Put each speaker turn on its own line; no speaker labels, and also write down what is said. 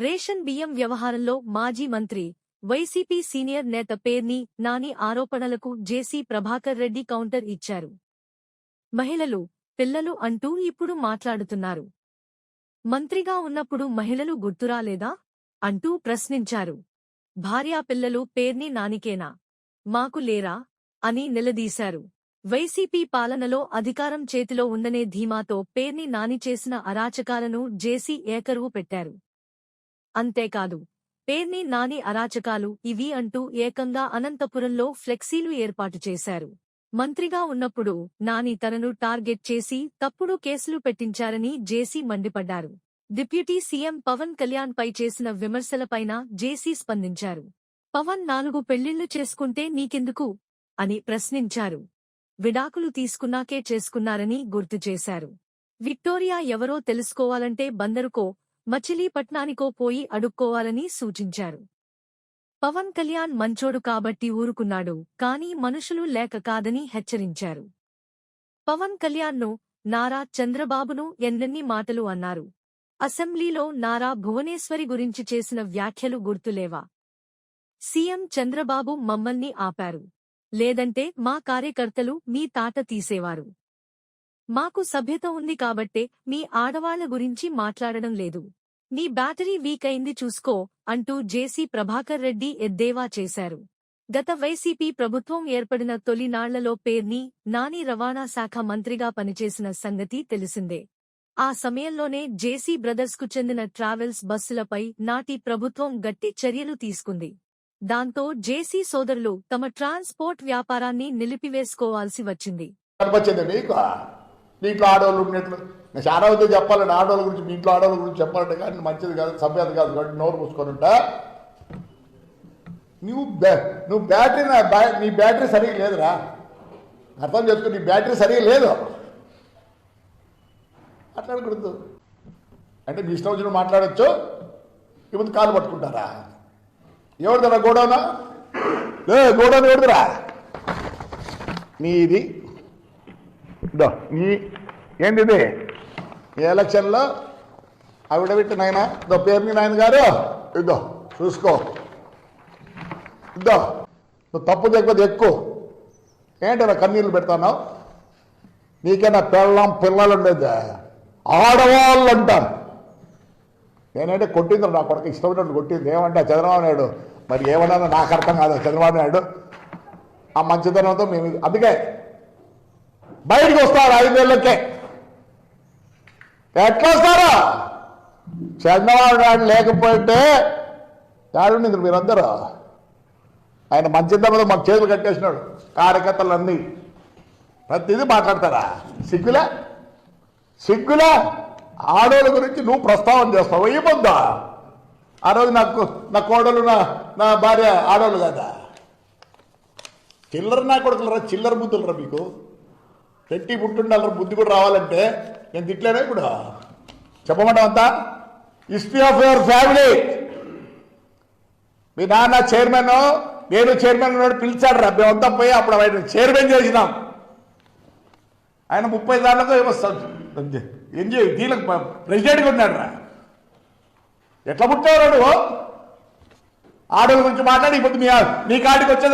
Ration బియ్యం వ్యవహారంలో మాజీ మంత్రి వైసీపీ సీనియర్ నేత పేర్ని నాని ఆరోపణలకు జేసీ ప్రభాకర్ రెడ్డి కౌంటర్ ఇచ్చారు. మహిళలు పిల్లలు అంటూ ఇప్పుడు మాట్లాడుతున్నారు. మంత్రిగా ఉన్నప్పుడు మహిళలు గుర్తురాలేదా? అంటూ ప్రశ్నించారు. భార్యా పిల్లలు పేర్ని నానికేనా? మాకు లేరా? అని నిలదీశారు. వైసీపీ పాలనలో అధికారం చేతిలో ఉందనే ధీమాతో పేర్ని నాని చేసిన అరాచకాలను జేసీ ఏకరువు పెట్టారు. అంతేకాదు. పేర్ని నాని అరాచకాలు ఇవి అంటూ ఏకంగా అనంతపురంలో ఫ్లెక్సీలు ఏర్పాటు చేశారు. మంత్రిగా ఉన్నప్పుడు నాని తనను టార్గెట్ చేసి తప్పుడు కేసులు పెట్టించారని జేసీ మండిపడ్డారు. డిప్యూటీ సీఎం పవన్ కళ్యాణ్ పై చేసిన విమర్శలపైన జేసీ స్పందించారు. పవన్ నాలుగు పెళ్ళిళ్ళు చేసుకుంటే నీకెందుకు? అని ప్రశ్నించారు. విడాకులు తీసుకున్నాకే చేసుకున్నారని గుర్తు చేశారు. విక్టోరియా ఎవరో తెలుసుకోవాలంటే బందరుకో మచిలీపట్నానికో పోయి అడుక్కోవాలని సూచించారు. పవన్ కళ్యాణ్ మంచోడు కాబట్టి ఊరుకున్నాడు కానీ మనుషులు లేక కాదని హెచ్చరించారు. పవన్ కళ్యాణ్ను నారా చంద్రబాబును ఎన్నెన్ని మాటలు అన్నారు. అసెంబ్లీలో నారా భువనేశ్వరి గురించి చేసిన వ్యాఖ్యలు గుర్తులేవా? సీఎం చంద్రబాబు మమ్మల్ని ఆపారు. లేదంటే మా కార్యకర్తలు మీ తాట తీసేవారు. మాకు సభ్యత ఉంది కాబట్టే మీ ఆడవాళ్ళ గురించి మాట్లాడడం లేదు. నీ బ్యాటరీ వీక్ అయింది చూసుకో అంటూ జేసీ ప్రభాకర్ రెడ్డి ఎద్దేవా చేశారు. గత వైసీపీ ప్రభుత్వం ఏర్పడిన తొలినాళ్ళలో పేర్ని నాని రవాణా శాఖ మంత్రిగా పనిచేసిన సంగతి తెలిసిందే. ఆ సమయంలోనే జేసీ బ్రదర్స్కు చెందిన ట్రావెల్స్ బస్సులపై నాటి ప్రభుత్వం గట్టి చర్యలు తీసుకుంది. దాంతో జేసీ సోదరులు తమ ట్రాన్స్పోర్ట్ వ్యాపారాన్ని నిలిపివేసుకోవాల్సి వచ్చింది.
నేను చాలా అయితే చెప్పాలండి ఆడవాళ్ళ గురించి మీ ఇంట్లో ఆడవాళ్ళ గురించి చెప్పాలంటే కానీ మంచిది కాదు సభ్యత కాదు కాబట్టి నోరు మూసుకొని ఉంటా నువ్వు బ్యా- నువ్వు బ్యాటరీ నా బ్యా- నీ బ్యాటరీ సరిగా లేదురా. అర్థం చేసుకో నీ బ్యాటరీ సరిగా లేదు. మాట్లాడకూడదు. అంటే మీ ఇష్టం వచ్చిన మాట్లాడచ్చు ఇప్పుడు కాలు పట్టుకుంటారా? ఎవరిదరా గోడౌనా? ఏ గోడౌన్ ఎవరిదిరా నీది. ఇదో నీ ఏంటిది? ఎలక్షన్లో ఆవిడ నాయన ఇదో పేరుని నాయన గారు? ఇదో చూసుకో. ఇద్దో నువ్వు తప్పు దగ్గర ఎక్కువ. ఏంటన్నా కన్నీళ్ళు పెడతాను నీకైనా పెళ్ళం పిల్లలు ఉండేది ఆడవాళ్ళు అంటాను నేనంటే కొట్టింది నా కొడుకు ఇష్టమైనట్టు కొట్టింది. ఏమంటే చంద్రబాబు నాయుడు? మరి ఏమన్నా నాకు అర్థం కాదు చంద్రబాబు నాయుడు. ఆ మంచితనంతో మేము అందుకే బయటకు వస్తారు ఐదేళ్ళకే ఎట్లా వస్తారా చంద్రబాబు నాయుడు లేకపోతే ఏడుంది మీరందరూ. ఆయన మంచితనంతో మాకు చేతులు కట్టేసినాడు కార్యకర్తలన్నీ. ప్రతిదీ మాట్లాడతారా? సిగ్గులా? సిగ్గులా? ఆడోళ్ళ గురించి నువ్వు ప్రస్తావన చేస్తావు? ఈ ఆ రోజు నాకు నా కోడలు నా నా భార్య ఆడోళ్ళు కదా? చిల్లర నా కొడుకులరా? చిల్లర బుద్ధులరా మీకు? పెట్టి పుట్టుండాలరా బుద్ధి కూడా రావాలంటే నేను తిట్లేనా ఇప్పుడు? చెప్పమంటాం అంతా? హిస్టరీ ఆఫ్ యువర్ ఫ్యామిలీ మీ నాన్న చైర్మన్ నేను చైర్మన్ పిలిచాడు రా. మేమంతా పోయి అప్పుడు ఆయన చైర్మన్ చేసినాం. ఆయన ముప్పై దాంట్లో ఏమో ఎంజాయ్ దీనికి ప్రెసిడెంట్గా ఉన్నాడు రా. ఎట్లా పుట్టావు నువ్వు? ఆడోళ్ళ గురించి మాట్లాడి ఇప్పుడు మీ నీ కాడికి వచ్చేది